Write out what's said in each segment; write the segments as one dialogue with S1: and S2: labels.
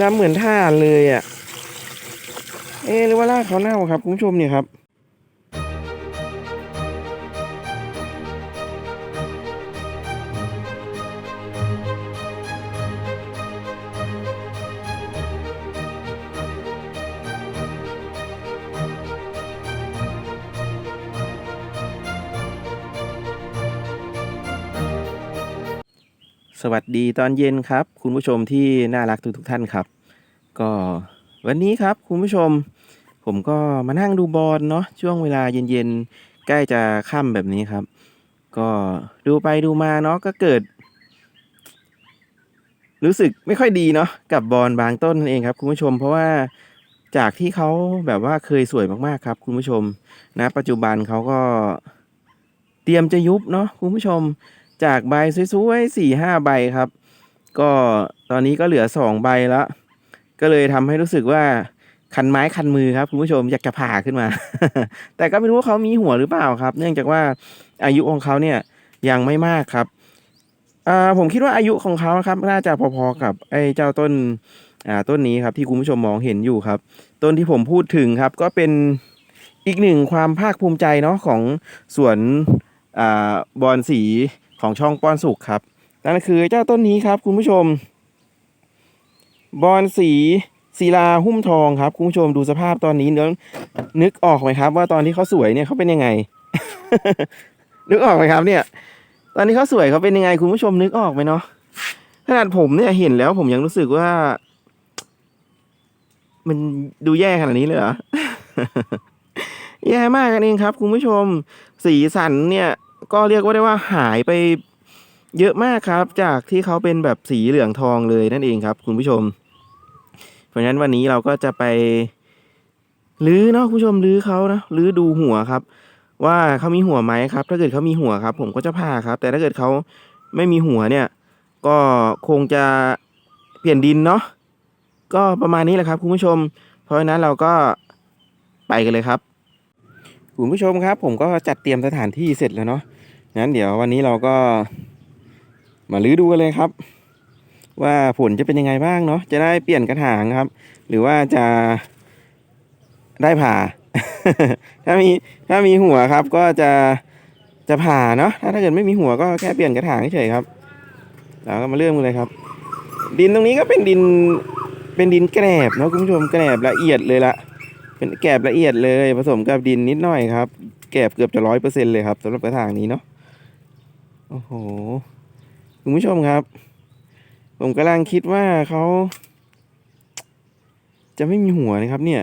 S1: ดำเหมือนท่าเลยอะ เอ๊หรือว่าลากเขาเน่าครับคุณผู้ชมเนี่ยครับ สวัสดีตอนเย็นครับ คุณผู้ชมที่น่ารักทุกทุกท่านครับ ก็วันนี้ครับคุณผู้ชม ผมก็มานั่งดูบอลเนาะช่วงเวลาเย็นๆ ใกล้จะค่ำแบบนี้ครับ ก็ดูไปดูมาเนาะก็เกิด รู้สึกไม่ค่อยดีเนาะกับบอลบางต้นนั่นเองครับ คุณผู้ชมเพราะว่าจากที่เขาแบบว่าเคยสวยมากๆครับ คุณผู้ชมนะ ปัจจุบันเขาก็เตรียมจะยุบเนาะคุณผู้ชม จากใบสวยๆสี่ห้าใบครับ ก็ตอนนี้ก็เหลือสองใบแล้ว ก็เลยทำให้รู้สึกว่าคันไม้คันมือครับคุณผู้ชมอยากจะผ่าขึ้นมา แต่ก็ไม่รู้ว่าเขามีหัวหรือเปล่าครับ เนื่องจากว่าอายุของเขาเนี่ยยังไม่มากครับผมคิดว่าอายุของเขาครับ น่าจะพอๆกับไอ้เจ้าต้นต้นนี้ครับที่คุณผู้ชมมองเห็นอยู่ครับ ต้นที่ผมพูดถึงครับ ก็เป็นอีกหนึ่งความภาคภูมิใจเนาะของสวนอบอนสี ของช่องป้อนสุขครับ นั่นคือเจ้าต้นนี้ครับคุณผู้ชม บอนสีศิลาหุ้มทองครับคุณผู้ชมดูสภาพตอนนี้เนื้อนึกออกไหมครับ ว่าตอนที่เขาสวยเนี่ยเขาเป็นยังไง นึกออกไหมครับเนี่ย ตอนที่เขาสวยเขาเป็นยังไง คุณผู้ชมนึกออกไหมเนาะขนาดผมเนี่ยเห็นแล้วผมยังรู้สึกว่า มันดูแย่ขนาดนี้เลยเหรอแย่มากกันเองครับ คุณผู้ชม สีสันเนี่ย ก็เรียกว่าได้ว่าหายไปเยอะมากครับ จากที่เขาเป็นแบบสีเหลืองทองเลยนั่นเองครับ คุณผู้ชม เพราะฉะนั้นวันนี้เราก็จะไปลื้อเนาะคุณผู้ชมลื้อเขานะลื้อดูหัวครับ ว่าเขามีหัวไหมครับ ถ้าเกิดเขามีหัวครับ ผมก็จะผ่าครับ แต่ถ้าเกิดเขาไม่มีหัวเนี่ย ก็คงจะเปลี่ยนดินเนาะก็ประมาณนี้แหละครับ คุณผู้ชม เพราะฉะนั้นเราก็ไปกันเลยครับ คุณผู้ชมครับ ผมก็จัดเตรียมสถานที่เสร็จแล้วเนาะ งั้นเดี๋ยววันนี้เราก็มาลื้อดูกันเลยครับ ว่าผลจะเป็นยังไงบ้างเนาะจะได้เปลี่ยนกระถางครับ หรือว่าจะได้ผ่า ถ้ามีถ้ามีหัวครับก็จะจะผ่าเนาะถ้าถ้าเกิดไม่มีหัวก็แค่เปลี่ยนกระถางเฉยครับเราก็มาเริ่มกันเลยครับ ดินตรงนี้ก็เป็นดินเป็นดินแกรบเนาะคุณผู้ชมแกรบละเอียดเลยละเป็นแกรบละเอียดเลย ผสมกับดินนิดหน่อยครับแกรบเกือบจะร้อยเปอร์เซ็นเลยครับสำหรับกระถางนี้เนาะ โอ้โห คุณผู้ชมครับ ผมกำลังคิดว่าเขา จะไม่มีหัวนะครับ เนี่ย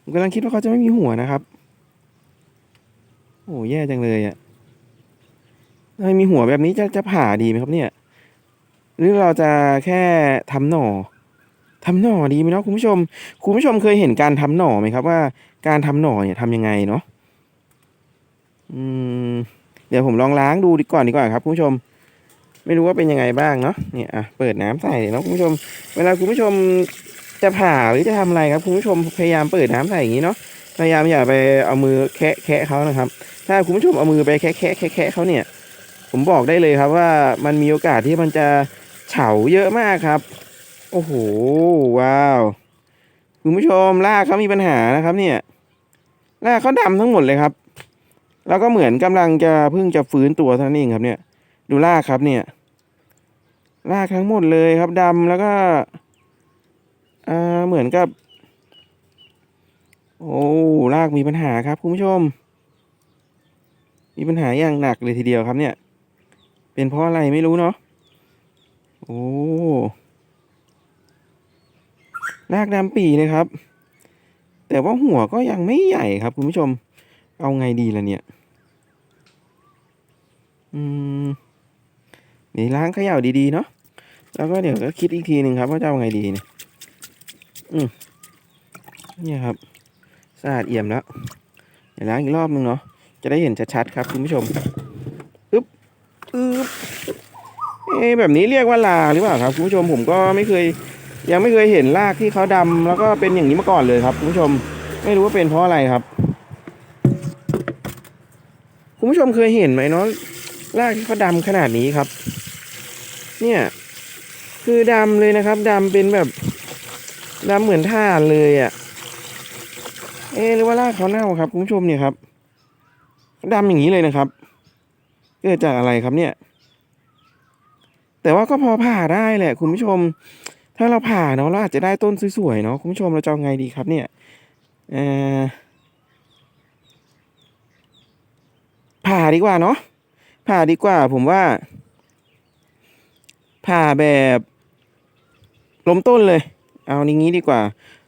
S1: ผมกำลังคิดว่าเขาจะไม่มีหัวนะครับ โอ้แย่จังเลยอะ่ะถ้ามีหัวแบบนี้จะจะผ่าดีไหมครับเนี่ย หรือเราจะแค่ทำหน่อทำหน่อดีไหมเนาะคุณผู้ชม คุณผู้ชมเคยเห็นการทำหน่อไหมครับว่า การทำหน่อเนี่ยทำยังไงเนาะอืม เดี๋ยวผมลองล้างดูดีก่อนดีกว่าครับคุณผู้ชม ไม่รู้ว่าเป็นยังไงบ้างเนาะเนี่ยอะเปิดน้ำใส่เนาะคุณผู้ชม เวลาคุณผู้ชมจะผ่าหรือจะทำอะไรครับคุณผู้ชมพยายามเปิดน้ำใส่อย่างนี้เนาะพยายามอย่าไปเอามือแคะแคะเขานะครับ ถ้าคุณผู้ชมเอามือไปแคะแคะแคะเขาเนี่ย ผมบอกได้เลยครับว่ามันมีโอกาสที่มันจะเฉาเยอะมากครับ โอ้โหว้าวคุณผู้ชมรากเขามีปัญหานะครับ เนี่ยรากเขาดำทั้งหมดเลยครับ แล้วก็เหมือนกำลังจะเพิ่งจะฟื้นตัวท่านั้เองครับเนี่ย ดูรากครับเนี่ยรากทั้งหมดเลยครับดำแล้วก็อ่าเหมือนกับ โอ้รากมีปัญหาครับคุณผู้ชม มีปัญหาอย่างหนักเลยทีเดียวครับเนี่ย เป็นเพราะอะไรไม่รู้เนาะโอ้รากดำปีเลยครับ แต่ว่าหัวก็ยังไม่ใหญ่ครับคุณผู้ชม เอาไงดีล่ะเนี่ย อืมเดี๋ยวล้างเขย่าดีๆเนาะแล้วก็เดี๋ยวก็คิดอีกทีหนึ่งครับว่าจะเอาไงดีเนี่ยอืมนี่ครับสะอาดเอี่ยมแล้วเดี๋ยวล้างอีกรอบนึงเนาะจะได้เห็นชัดๆครับคุณผู้ชมอึ๊บอึ๊บเอ๊แบบนี้เรียกว่าลาหรือเปล่าครับคุณผู้ชมผมก็ไม่เคย ยังไม่เคยเห็นรากที่เขาดำแล้วก็เป็นอย่างนี้มาก่อนเลยครับคุณผู้ชม ไม่รู้ว่าเป็นเพราะอะไรครับ คุณผู้ชมเคยเห็นไหมเนาะ รากที่เขาดำขนาดนี้ครับ เนี่ย คือดำเลยนะครับดำเป็นแบบดำเหมือนถ่านเลยอะ่ะ เอ๊หรือว่ารากเขาเน่าครับคุณผู้ชมเนี่ยครับดำอย่างนี้เลยนะครับเกิดจากอะไรครับเนี่ย แต่ว่าก็พอผ่าได้แหละ คุณผู้ชม ถ้าเราผ่าเนาะเราอาจจะได้ต้นสวยๆเนาะคุณผู้ชมเราจะเอาไงดีครับ เนี่ยผ่าดีกว่าเนาะ ผ่าดีกว่าผมว่า ผ่าแบบล้มต้นเลย เอาอย่งนี้ดีกว่า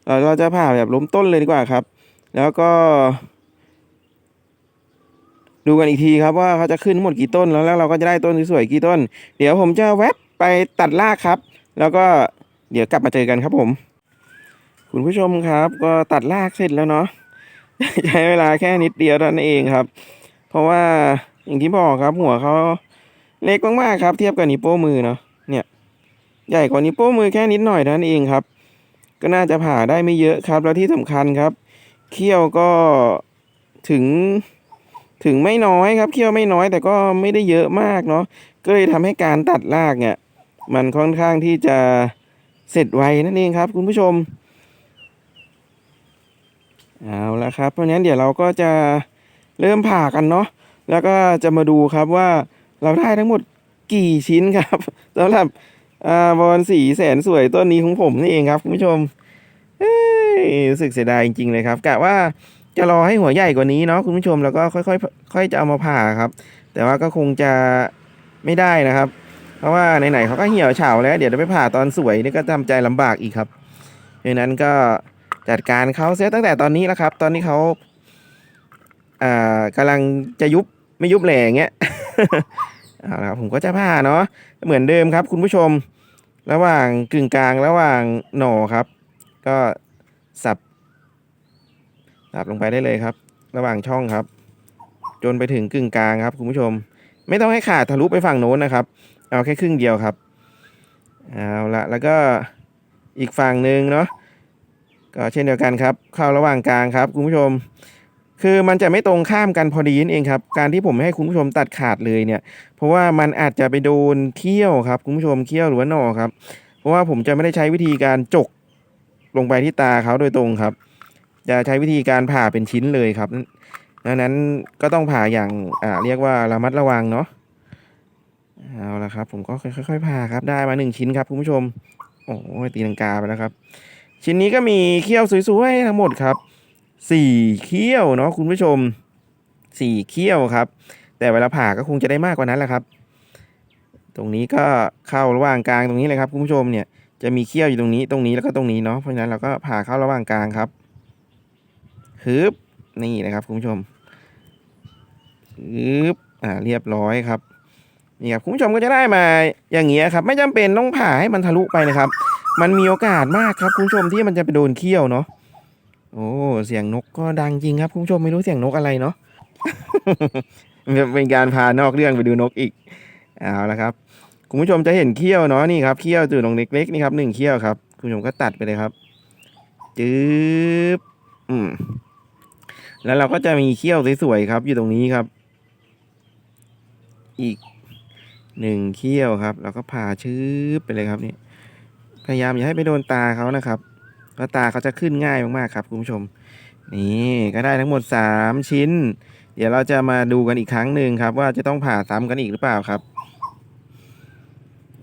S1: เราเราจะผ่าแบบล้มต้นเลยดีกว่าครับ แล้วก็ ดูกันอีกทีครับว่าเขาจะขึ้นทั้งหมดกี่ต้นแล้วแล้วเราก็จะได้ต้นสวยๆกี่ต้น เดี๋ยวผมจะแวบไปตัดรากครับ แล้วก็เดี๋ยวกลับมาเจอกันครับผม คุณผู้ชมครับ ก็ตัดรากเสร็จแล้วเนาะใช้เวลาแค่นิดเดียวเท่านั้นเองครับ เพราะว่า อย่างที่บอกครับ หัวเขาเล็กมากๆครับ เทียบกับนิ้วโป้งมือเนาะเนี่ย ใหญ่กว่านิ้วโป้งมือแค่นิดหน่อยเท่านั้นเองครับ ก็น่าจะผ่าได้ไม่เยอะครับ แล้วที่สำคัญครับเขี้ยวก็ถึงถึงไม่น้อยครับเขี้ยวไม่น้อยแต่ก็ไม่ได้เยอะมากเนาะก็เลยทำให้การตัดรากเนี่ย มันค่อนข้างที่จะเสร็จไวนั่นเองครับ คุณผู้ชมเอาละครับเพราะฉะนั้นเดี๋ยวเราก็จะเริ่มผ่ากันเนาะ แล้วก็จะมาดูครับว่าเราได้ทั้งหมดกี่ชิ้นครับสำหรับอบอลสีแสนสวยต้นนี้ของผมนี่เองครับคุณผู้ชมเอ้ยรู้สึกเสียดายจริงๆเลยครับกะว่าจะรอให้หัวใหญ่กว่านี้เนาะคุณผู้ชมแล้วก็ค่อยๆ ค่อยจะเอามาผ่าครับ แต่ว่าก็คงจะไม่ได้นะครับ เพราะว่าไหนๆเขาก็เหี่ยวเฉาแล้ว เดี๋ยวจะไปผ่าตอนสวยนี่ก็ทำใจลำบากอีกครับเพราะฉะนั้นก็จัดการเขาเสียตั้งแต่ตอนนี้แล้วครับ ตอนนี้เขาอ่ากำลังจะยุบ ไม่ยุบแหล่อย่างเงี้ยเอาละครับผมก็จะผ่าเนาะเหมือนเดิมครับ คุณผู้ชม ระหว่างกึ่งกลางระหว่างหน่อครับ ก็สับสับลงไปได้เลยครับ ระหว่างช่องครับ จนไปถึงกึ่งกลางครับ คุณผู้ชม ไม่ต้องให้ขาดทะลุไปฝั่งโน้นนะครับ เอาแค่ครึ่งเดียวครับเอาละแล้วก็อีกฝั่งหนึ่งเนาะก็เช่นเดียวกันครับ เข้าระหว่างกลางครับ คุณผู้ชม คือมันจะไม่ตรงข้ามกันพอดีนั่นเองครับ การที่ผมให้คุณผู้ชมตัดขาดเลยเนี่ย เพราะว่ามันอาจจะไปโดนเขี้ยวครับ คุณผู้ชมเขี้ยวหรือว่าหนอครับ เพราะว่าผมจะไม่ได้ใช้วิธีการจกลงไปที่ตาเขาโดยตรงครับ จะใช้วิธีการผ่าเป็นชิ้นเลยครับดังนั้นก็ต้องผ่าอย่างอ่าเรียกว่าระมัดระวังเนาะเอาละครับ ผมก็ค่อยๆผ่าครับได้มาหนึ่งชิ้นครับคุณผู้ชมโอ้ตีลังกาไปแล้วครับ ชิ้นนี้ก็มีเขี้ยวสวยๆทั้งหมดครับ สี่เขี้ยวเนาะคุณผู้ชมสี่เขี้ยวครับ แต่เวลาผ่าก็คงจะได้มากกว่านั้นแหละครับ ตรงนี้ก็เข้าระหว่างกลางตรงนี้เลยครับคุณผู้ชมเนี่ยจะมีเขี้ยวอยู่ตรงนี้ตรงนี้แล้วก็ตรงนี้เนาะเพราะฉะนั้นเราก็ผ่าเข้าระหว่างกลางครับฮึบนี่นะครับคุณผู้ชมฮึบอ่าเรียบร้อยครับนี่ครับคุณผู้ชมก็จะได้มาอย่างเงี้ยครับ ไม่จำเป็นต้องผ่าให้มันทะลุไปนะครับ มันมีโอกาสมากครับคุณผู้ชมที่มันจะไปโดนเขี้ยวเนาะ โอ้เสียงนกก็ดังจริงครับคุณผู้ชมไม่รู้เสียงนกอะไรเนาะเป็นการพานอกเรื่องไปดูนกอีกเอาละครับคุณผู้ชมจะเห็นเขี้ยวเนาะนี่ครับเขี้ยวจุดตรงเล็กๆนี่ครับหนึ่งเขี้ยวครับคุณผู้ชมก็ตัดไปเลยครับจืบอืมแล้วเราก็จะมีเขี้ยวสวยๆครับ อยู่ตรงนี้ครับ อีกหนึ่งเขี้ยวครับแล้วก็ผ่าชืบไปเลยครับนี่พยายามอย่าให้ไปโดนตาเขานะครับ พระตาเขาจะขึ้นง่ายมากๆครับคุณผู้ชม นี่ก็ได้ทั้งหมดสามชิ้น เดี๋ยวเราจะมาดูกันอีกครั้งหนึ่งครับ ว่าจะต้องผ่าซ้ำกันอีกหรือเปล่าครับ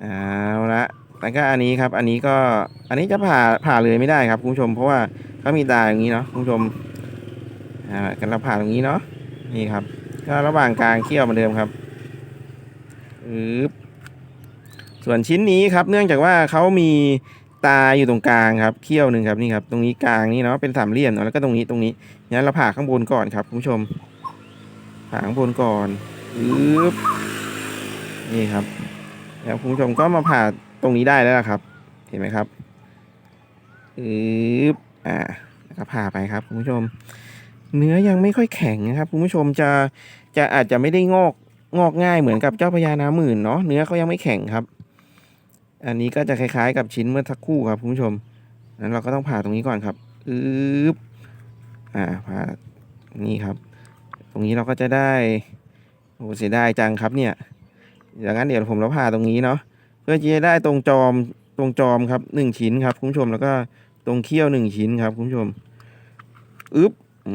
S1: เอาละแล้วก็อันนี้ครับ อันนี้ก็อันนี้จะผ่าผ่าเลยไม่ได้ครับคุณผู้ชม เพราะว่าเขามีตาอย่างนี้เนาะคุณผู้ชมอ่ากันเราผ่าตรงนี้เนาะนี่ครับ ก็ระหว่างกลางเคี่ยวเหมือนเดิมครับอึบส่วนชิ้นนี้ครับ เนื่องจากว่าเขามี ตาอยู่ตรงกลางครับเคี่ยวหนึ่งครับนี่ครับตรงนี้กลางนี่เนาะเป็นสามเหลี่ยมเนาะแล้วก็ตรงนี้ตรงนี้งั้นเราผ่าข้างบนก่อนครับคุณผู้ชม ผ่าข้างบนก่อนอึบนี่ครับ แล้วคุณผู้ชมก็มาผ่าตรงนี้ได้แล้วล่ะครับ เห็นไหมครับอึบอ่าแล้วก็ผ่าไปครับคุณผู้ชม เนื้อยังไม่ค่อยแข็งนะครับคุณผู้ชมจะจะอาจจะไม่ได้งอกงอกง่ายเหมือนกับเจ้าพญานาหมื่นเนาะเนื้อเขายังไม่แข็งครับ อันนี้ก็จะคล้ายๆ กับชิ้นเมื่อสักครู่ครับคุณผู้ชมนั้นเราก็ต้องผ่าตรงนี้ก่อนครับอึบอ่าผ่านี่ครับ ตรงนี้เราก็จะได้โอ้เสียดายจังครับเนี่ยอย่างนั้นเดี๋ยวผมเราผ่าตรงนี้เนาะเพื่อที่จะได้ตรงจอมตรงจอมครับหนึ่งชิ้นครับคุณผู้ชมแล้วก็ตรงเขี้ยวหนึ่งชิ้นครับคุณผู้ชมอึ๊บอื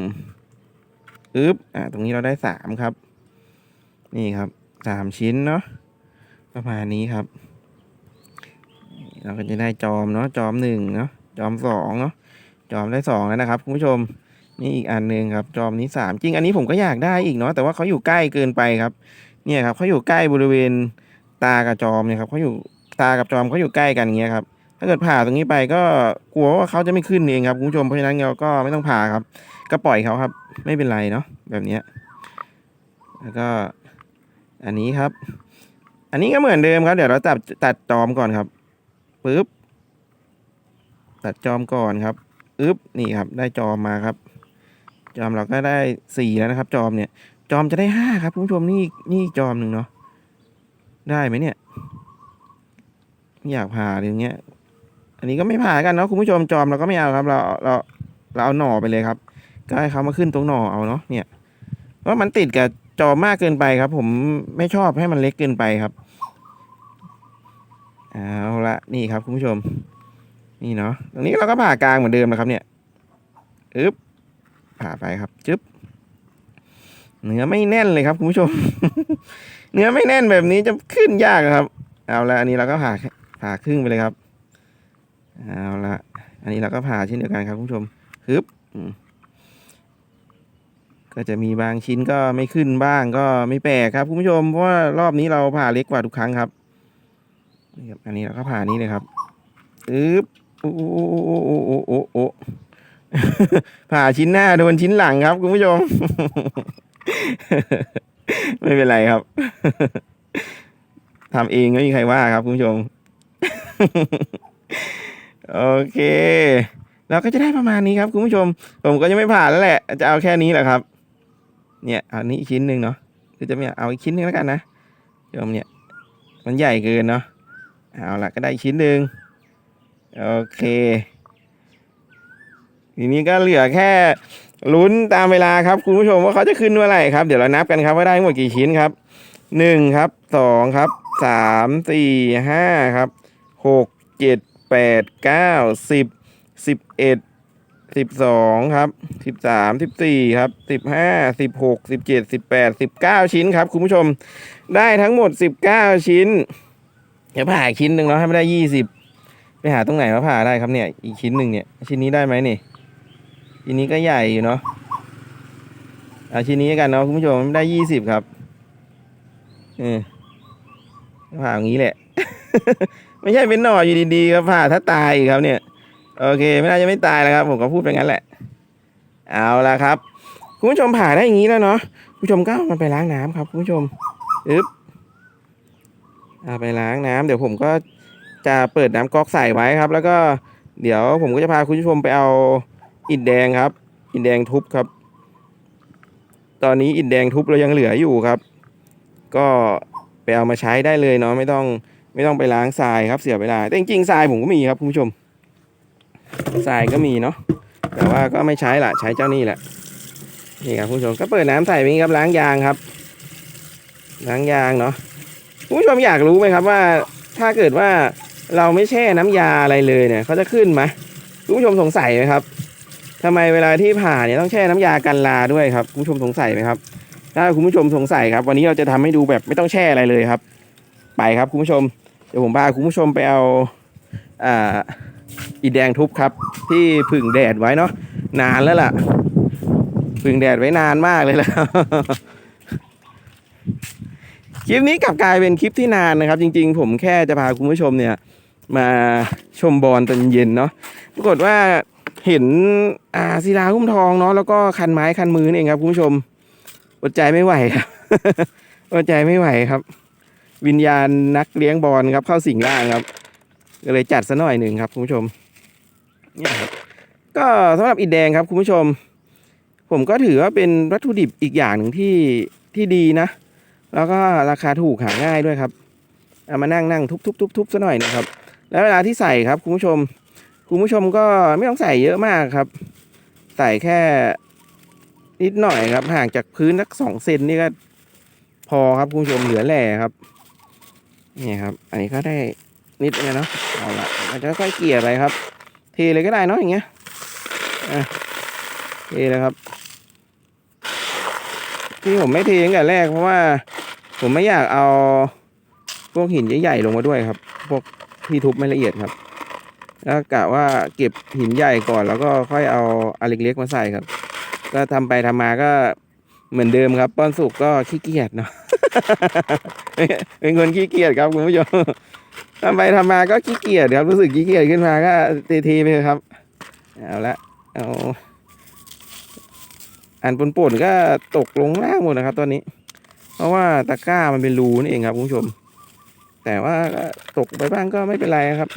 S1: อึ๊บอ่าตรงนี้เราได้สามครับ นี่ครับสามชิ้นเนาะประมาณนี้ครับ เราก็จะได้จอมเนาะจอมหนึ่งเนาะจอมสองเนาะจอมได้สองแล้วนะครับคุณผู้ชมนี่อีกอันหนึ่งครับ จอมนี้สามจริงอันนี้ผมก็อยากได้อีกเนาะแต่ว่าเขาอยู่ใกล้เกินไปครับ เนี่ยครับเขาอยู่ใกล้บริเวณตากับจอมเนี่ยครับเขาอยู่ตากับจอมเขาอยู่ใกล้กันอย่างเงี้ยครับถ้าเกิดผ่าตรงนี้ไปก็กลัวว่าเขาจะไม่ขึ้นเองครับคุณผู้ชมเพราะฉะนั้นเราก็ไม่ต้องผ่าครับ ก็ปล่อยเขาครับ ไม่เป็นไรเนาะแบบนี้แล้วก็อันนี้ครับ อันนี้ก็เหมือนเดิมครับ เดี๋ยวเราตัดตัดจอมก่อนครับ ปึ๊บตัดจอมก่อนครับอึ๊บนี่ครับ ได้จอมมาครับ จอมเราก็ได้สี่แล้วนะครับ จอมเนี่ย จอมจะได้ห้าครับคุณผู้ชมนี่นี่จอมหนึ่งเนาะได้ไหมเนี่ยไม่อยากผ่าอย่างเงี้ย อันนี้ก็ไม่ผ่ากันเนาะคุณผู้ชมจอมเราก็ไม่เอาครับ เราเราเราเอาหน่อไปเลยครับ ก็ให้เขามาขึ้นตรงหน่อเอาเนาะเนี่ยเพราะมันติดกับจอมมากเกินไปครับ ผมไม่ชอบให้มันเล็กเกินไปครับ เอาละนี่ครับคุณผู้ชม นี่เนาะตรงนี้เราก็ผ่ากลางเหมือนเดิมนะครับเนี่ยอึ๊บผ่าไปครับจึ๊บเนื้อไม่แน่นเลยครับคุณผู้ชม เนื้อไม่แน่นแบบนี้จะขึ้นยากครับ เอาละอันนี้เราก็ผ่าผ่าครึ่งไปเลยครับเอาละอันนี้เราก็ผ่าเช่นเดียวกันครับคุณผู้ชมฮึบก็จะมีบางชิ้นก็ไม่ขึ้นบ้างก็ไม่แปลกครับคุณผู้ชมเพราะว่ารอบนี้เราผ่าเล็กกว่าทุกครั้งครับ นี่ครับอันนี้เราก็ผ่านี้เลยครับอึ๊บโอ้โอ้โอ้โอ้โอ้โอ้โอ้ผ่าชิ้นหน้าโดนชิ้นหลังครับคุณผู้ชม ไม่เป็นไรครับทำเองไม่มีใครว่าครับคุณผู้ชม โอเค เราก็จะได้ประมาณนี้ครับคุณผู้ชม ผมก็จะไม่ผ่านแล้วแหละ จะเอาแค่นี้แหละครับ เนี่ยเอานี้อีกชิ้นหนึ่งเนาะคือจะไม่เอาอีกชิ้นหนึ่งแล้วกันนะโยมเนี่ย มันใหญ่เกินเนาะ เอาละก็ได้ชิ้นหนึ่งโอเค ทีนี้ก็เหลือแค่ลุ้นตามเวลาครับคุณผู้ชมว่าเขาจะขึ้นเมื่อไหร่ครับเดี๋ยวเรานับกันครับว่าได้ทั้งหมดกี่ชิ้นครับหนึ่งครับสองครับสามสี่ห้าครับหกเจ็ดแปดเก้าสิบสิบเอ็ดสิบสองครับสิบสามสิบสี่ครับสิบห้าสิบหกสิบเจ็ดสิบแปดสิบเก้าชิ้นครับคุณผู้ชมได้ทั้งหมดสิบเก้าชิ้น เดี๋ยวผ่าอีกชิ้นหนึ่งเนาะให้ไม่ได้ยี่สิบไปหาตรงไหนมาผ่าได้ครับเนี่ย อีกชิ้นหนึ่งเนี่ย ชิ้นนี้ได้ไหมนี่ชิ้นนี้ก็ใหญ่อยู่เนาะเอาชิ้นนี้กันเนาะคุณผู้ชมไม่ได้ยี่สิบครับเออผ่าอย่างนี้แหละ ไม่ใช่เป็นหน่ออยู่ดีๆครับผ่าถ้าตายอีกครับเนี่ย โอเค ไม่น่าจะไม่ตายแล้วครับ ผมก็พูดไปงั้นแหละ เอาละครับ คุณผู้ชมผ่าได้อย่างนี้แล้วเนาะคุณผู้ชมก็มันไปล้างน้ำครับคุณผู้ชมอึ๊บ เอาไปล้างน้ำเดี๋ยวผมก็จะเปิดน้ำก๊อกใส่ไว้ครับ แล้วก็เดี๋ยวผมก็จะพาคุณผู้ชมไปเอาอิฐแดงครับ อิฐแดงทุบครับ ตอนนี้อิฐแดงทุบเรายังเหลืออยู่ครับ ก็ไปเอามาใช้ได้เลยเนาะไม่ต้องไม่ต้องไปล้างทรายครับเสียเวลาแต่จริงๆทรายผมก็มีครับคุณผู้ชมทรายก็มีเนาะแต่ว่าก็ไม่ใช้ละใช้เจ้านี่แหละนี่ครับคุณผู้ชมก็เปิดน้ำใส่ไว้ครับล้างยางครับ ล้างยางเนาะ คุณผู้ชมอยากรู้ไหมครับว่าถ้าเกิดว่าเราไม่แช่น้ำยาอะไรเลยเนี่ยเขาจะขึ้นไหมคุณผู้ชมสงสัยไหมครับทำไมเวลาที่ผ่าเนี่ยต้องแช่น้ำยากันลาด้วยครับคุณผู้ชมสงสัยไหมครับ ถ้าคุณผู้ชมสงสัยครับ วันนี้เราจะทำให้ดูแบบไม่ต้องแช่อะไรเลยครับ ไปครับคุณผู้ชมเดี๋ยวผมพาคุณผู้ชมไปเอาอ่าอีแดงทุบครับ ที่ผึ่งแดดไว้เนาะนานแล้วล่ะผึ่งแดดไว้นานมากเลยแล้ว คลิปนี้กลับกลายเป็นคลิปที่นานนะครับ จริงๆ ผมแค่จะพาคุณผู้ชมเนี่ยมาชมบอลตอนเย็นเนาะปรากฏว่าเห็นอ่าศิลาหุ้มทองเนาะแล้วก็คันไม้คันมือนี่เองครับคุณผู้ชมอดใจไม่ไหวครับอดใจไม่ไหวครับ วิญญาณนักเลี้ยงบอลครับ เข้าสิงร่างครับก็เลยจัดซะหน่อยหนึ่งครับคุณผู้ชมเนี่ยครับก็สำหรับอิฐแดงครับคุณผู้ชม ผมก็ถือว่าเป็นวัตถุดิบอีกอย่างหนึ่งที่ที่ดีนะ แล้วก็ราคาถูกหาง่ายด้วยครับเอามานั่งนั่งทุบทุบทุบทุบซะหน่อยนะครับ แล้วเวลาที่ใส่ครับคุณผู้ชม คุณผู้ชมก็ไม่ต้องใส่เยอะมากครับ ใส่แค่นิดหน่อยครับ ห่างจากพื้นสักสองเซนนี่ก็ พอครับคุณผู้ชมเหลือแหล่ครับนี่ครับ อันนี้ก็ได้นิดนึงนะเอาละเราจะค่อยเกลี่ยไปครับ เทเลยก็ได้เนาะอย่างเงี้ยอะเทเลยครับ ที่ผมไม่เทตั้งแต่แรกเพราะว่า ผมไม่อยากเอาพวกหินใหญ่ๆลงมาด้วยครับ พวกที่ทุบไม่ละเอียดครับ แล้วกะว่าเก็บหินใหญ่ก่อนแล้วก็ค่อยเอาอันเล็กๆมาใส่ครับ ก็ทำไปทำมาก็เหมือนเดิมครับป้อนสุกก็ขี้เกียจเนาะเป็นคนขี้เกียจครับคุณผู้ชมทำไปทำมาก็ขี้เกียจครับรู้สึกขี้เกียจขึ้นมาก็ทีๆไปครับเอาละเอา อันป่นๆก็ตกลงล่างหมดนะครับ ตอนนี้ เพราะว่าตะกร้ามันเป็นรูนี่เองครับคุณผู้ชม แต่ว่าตกไปบ้างก็ไม่เป็นไรครับ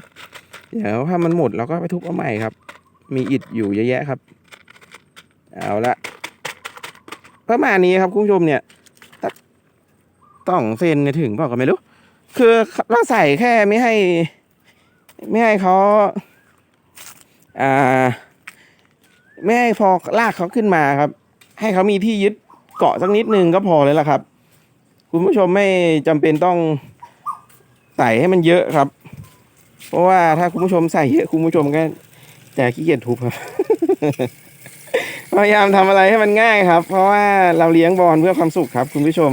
S1: เดี๋ยวถ้ามันหมดเราก็ไปทุบเอาใหม่ครับ มีอิฐอยู่เยอะแยะครับ เอาละประมาณนี้ครับคุณผู้ชมเนี่ยต,ต้องเส้นเนี่ยถึงเปล่าก็ไม่รู้ คือเราใส่แค่ไม่ให้ ไม่ให้เขาอ่า ไม่ให้พอลากเขาขึ้นมาครับ ให้เขามีที่ยึดเกาะสักนิดนึงก็พอเลยล่ะครับ คุณผู้ชมไม่จำเป็นต้องใส่ให้มันเยอะครับ เพราะว่าถ้าคุณผู้ชมใส่เยอะคุณผู้ชมก็จะขี้เกียจทุบครับพยายามทำอะไรให้มันง่ายครับ เพราะว่าเราเลี้ยงบอลเพื่อความสุขครับ คุณผู้ชม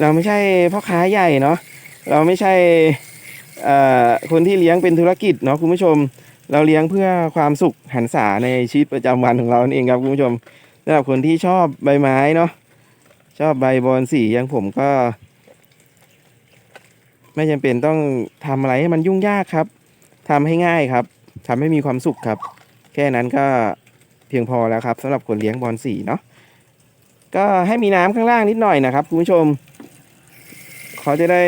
S1: เราไม่ใช่พ่อค้าใหญ่เนาะเราไม่ใช่คนที่เลี้ยงเป็นธุรกิจเนาะคุณผู้ชม เราเลี้ยงเพื่อความสุขหันษาในชีวิตประจำวันของเราเองครับคุณผู้ชม สำหรับคนที่ชอบใบไม้เนาะชอบใบบอลสีอย่างผมก็ ไม่จำเป็นต้องทำอะไรให้มันยุ่งยากครับทำให้ง่ายครับทำให้มีความสุขครับ แค่นั้นก็เพียงพอแล้วครับสำหรับคนเลี้ยงบอลสีเนาะก็ให้มีน้ำข้างล่างนิดหน่อยนะครับคุณผู้ชมเขาจะได้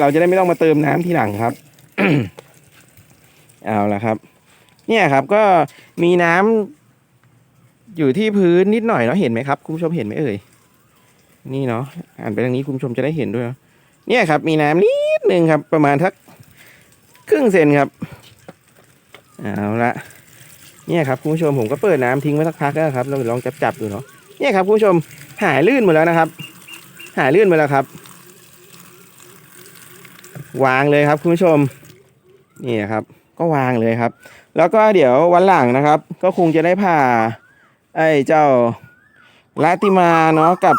S1: เราจะได้ไม่ต้องมาเติมน้ำทีหลังครับเอาละครับ เนี่ยครับก็มีน้ำ อยู่ที่พื้นนิดหน่อยเนาะเห็นไหมครับคุณผู้ชมเห็นไหมเอ่ยนี่เนาะอ่านไปทางนี้คุณผู้ชมจะได้เห็นด้วยเนี่ยครับ มีน้ำนิดนึงครับ ประมาณทักครึ่งเซนครับเอาละเนี่ยครับคุณผู้ชมผมก็เปิดน้ำทิ้งไว้สักพักแล้วครับเราลองจับจับๆดูเนาะเนี่ยครับคุณผู้ชมหายลื่นหมดแล้วนะครับ หายลื่นหมดแล้วครับ วางเลยครับคุณผู้ชมนี่ครับ ก็วางเลยครับ แล้วก็เดี๋ยววันหลังนะครับ ก็คงจะได้ผ่า ไอ้เจ้าลาติมาเนาะกับ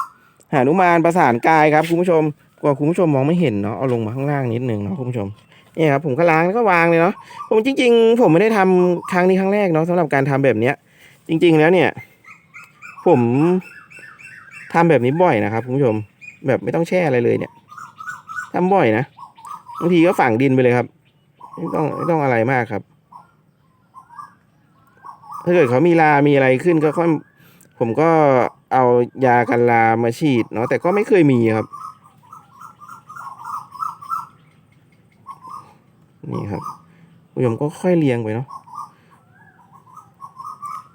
S1: หานุมานประสานกายครับคุณผู้ชมกลัวคุณผู้ชมมองไม่เห็นเนาะเอาลงมาข้างล่างนิดนึงเนาะคุณผู้ชมนี่ครับผมก็ล้างแล้วก็วางเลยเนาะผมจริง ๆ ผมไม่ได้ทำครั้งนี้ครั้งแรกเนาะสำหรับการทำแบบเนี้ย จริง ๆ แล้วเนี่ย ผมทำแบบนี้บ่อยนะครับคุณผู้ชมแบบไม่ต้องแช่อะไรเลยเนี่ยทำบ่อยนะบางทีก็ฝังดินไปเลยครับ ไม่ต้องไม่ต้องอะไรมากครับ ถ้าเกิดเขามีลา มีอะไรขึ้นก็ค่อยผมก็เอายากันลามาฉีดเนาะแต่ก็ไม่เคยมีครับ นี่ครับคุณผู้ชมก็ค่อยเรียงไปเนาะ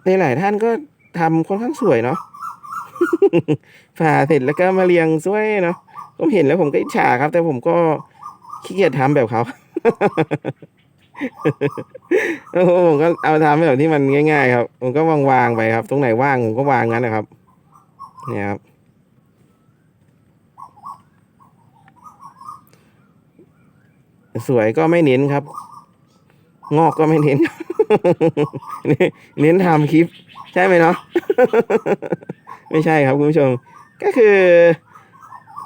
S1: ในหลายท่านก็ทำค่อนข้างสวยเนาะผ่าเสร็จแล้วก็มาเรียงสวยเนาะผมเห็นแล้วผมก็อิจฉาครับ แต่ผมก็ขี้เกียจทำแบบเขา โอ้โหผมก็เอาทำแบบที่มันง่าย ๆ ครับผมก็วางวางๆไปครับ ตรงไหนว่างผมก็วางงั้นนะครับ เนี่ยครับ สวยก็ไม่เน้นครับ งอกก็ไม่เน้นเน้นทำคลิป ใช่ไหมเนาะไม่ใช่ครับคุณผู้ชม ก็คือ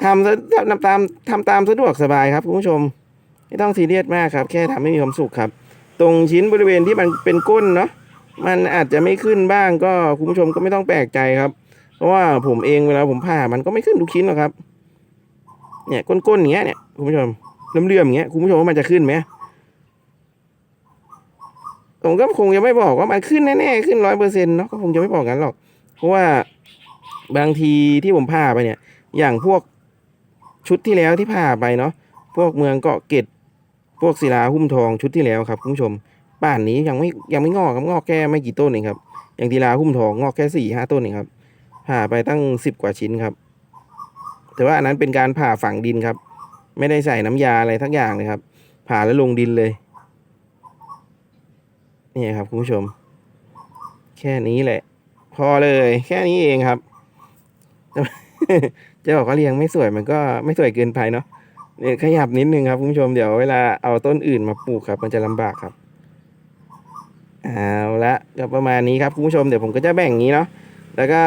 S1: ทำทำตามทำตามสะดวกสบายครับคุณผู้ชม ไม่ต้องซีเรียสมากครับ แค่ทำให้มีความสุขครับ ตรงชิ้นบริเวณที่มันเป็นก้นเนาะมันอาจจะไม่ขึ้นบ้างก็คุณผู้ชมก็ไม่ต้องแปลกใจครับ เพราะว่าผมเองเวลาผมผ่ามันก็ไม่ขึ้นทุกชิ้นหรอกครับ เนี่ยก้นๆอย่างเงี้ยเนี่ยคุณผู้ชมเลื่อมๆอย่างเงี้ยคุณผู้ชมว่ามันจะขึ้นไหมผมก็คงจะไม่บอกว่ามันขึ้นแน่ๆขึ้นร้อยเปอร์เซ็นต์เนาะก็คงจะไม่บอกงั้นหรอก เพราะว่าบางทีที่ผมผ่าไปเนี่ย อย่างพวกชุดที่แล้วที่ผ่าไปเนาะพวกเมืองเกาะเกร็ด พวกศิลาหุ้มทองชุดที่แล้วครับคุณผู้ชมป่านนี้ยังไม่ยังไม่งอกครับงอกแค่ไม่กี่ต้นเองครับ อย่างศิลาหุ้มทองงอกแค่สี่ห้าต้นเองครับผ่าไปตั้งสิบกว่าชิ้นครับ แต่ว่าอันนั้นเป็นการผ่าฝังดินครับ ไม่ได้ใส่น้ำยาอะไรทักอย่างเลยครับ ผ่าแล้วลงดินเลยนี่ครับคุณผู้ชม แค่นี้แหละ พอเลย แค่นี้เองครับจะบอกว่าเรียงไม่สวยมันก็ไม่สวยเกินไปเนาะ เนี่ยขยับนิดนึงครับคุณผู้ชมเดี๋ยวเวลาเอาต้นอื่นมาปลูกครับ มันจะลำบากครับเอาละก็ประมาณนี้ครับคุณผู้ชมเดี๋ยวผมก็จะแบ่งงนี้เนาะแล้วก็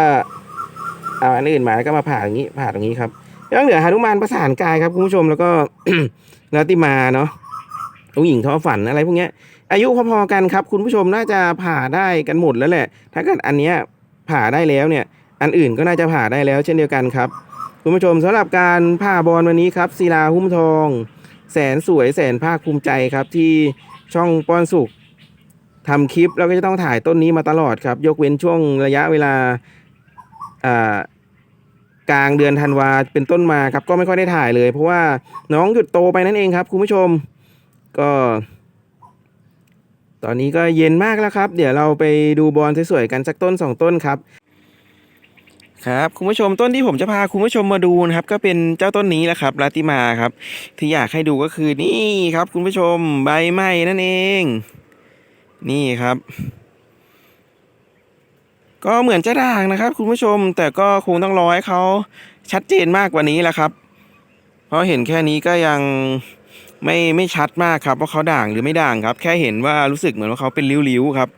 S1: เอาอันอื่นมาแล้วก็มาผ่าอย่างนี้ผ่าตรงนี้ครับยังเหลือหานุมานประสานกายครับคุณผู้ชมแล้วก็ลาติมาเนาะลูกหญิงท้อฝันอะไรพวกเนี้ย อายุพอๆกันครับ คุณผู้ชมน่าจะผ่าได้กันหมดแล้วแหละ ถ้าเกิดอันเนี้ยผ่าได้แล้วเนี่ย อันอื่นก็น่าจะผ่าได้แล้วเช่นเดียวกันครับ คุณผู้ชมสำหรับการผ่าบอลวันนี้ครับศิลาหุ้มทอง แสนสวยแสนภาคภูมิใจครับที่ช่องป้อนสุขทำคลิปแล้วก็จะต้องถ่ายต้นนี้มาตลอดครับ ยกเว้นช่วงระยะเวลาอ่ากลางเดือนธันวาเป็นต้นมาครับก็ไม่ค่อยได้ถ่ายเลย เพราะว่าน้องหยุดโตไปนั่นเองครับ คุณผู้ชมก็ ตอนนี้ก็เย็นมากแล้วครับ เดี๋ยวเราไปดูบอลสวยๆกันสักต้นสองต้นครับ ครับคุณผู้ชมต้นที่ผมจะพาคุณผู้ชมมาดูนะครับ ก็เป็นเจ้าต้นนี้แหละครับลาติมาครับ ที่อยากให้ดูก็คือนี่ครับ คุณผู้ชมใบไม้นั่นเอง นี่ครับ ก็เหมือนจะด่างนะครับ คุณผู้ชมแต่ก็คงต้องรอให้เขาชัดเจนมากกว่านี้แหละครับ เพราะเห็นแค่นี้ก็ยังไม่ไม่ชัดมากครับว่าเขาด่างหรือไม่ด่างครับ แค่เห็นว่ารู้สึกเหมือนว่าเขาเป็นริ้วๆครับ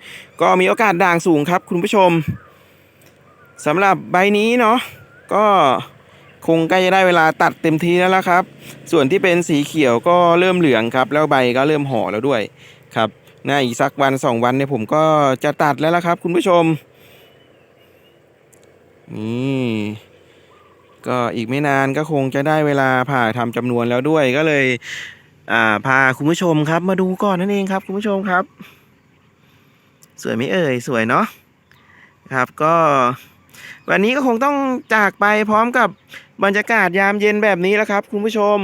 S1: ก็มีโอกาสด่างสูงครับ คุณผู้ชม สำหรับใบนี้เนาะก็คงใกล้จะได้เวลาตัดเต็มทีแล้วละครับ ส่วนที่เป็นสีเขียวก็เริ่มเหลืองครับ แล้วใบก็เริ่มห่อแล้วด้วยครับน่าอีกสักวันสองวันเนี่ยผมก็จะตัดแล้วละครับ คุณผู้ชมนี่ก็อีกไม่นานก็คงจะได้เวลาผ่าทำจำนวนแล้วด้วยก็เลย อ่าพาคุณผู้ชมครับ มาดูก่อนนั่นเองครับ คุณผู้ชมครับ สวยไหมเอ่ยสวยเนาะครับก็ วันนี้ก็คงต้องจากไปพร้อมกับบรรยากาศยามเย็นแบบนี้แล้วครับ คุณผู้ชม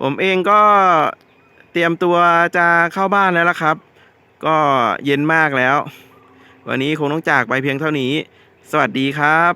S1: ผมเองก็เตรียมตัวจะเข้าบ้านแล้วละครับ ก็เย็นมากแล้ว วันนี้คงต้องจากไปเพียงเท่านี้ สวัสดีครับ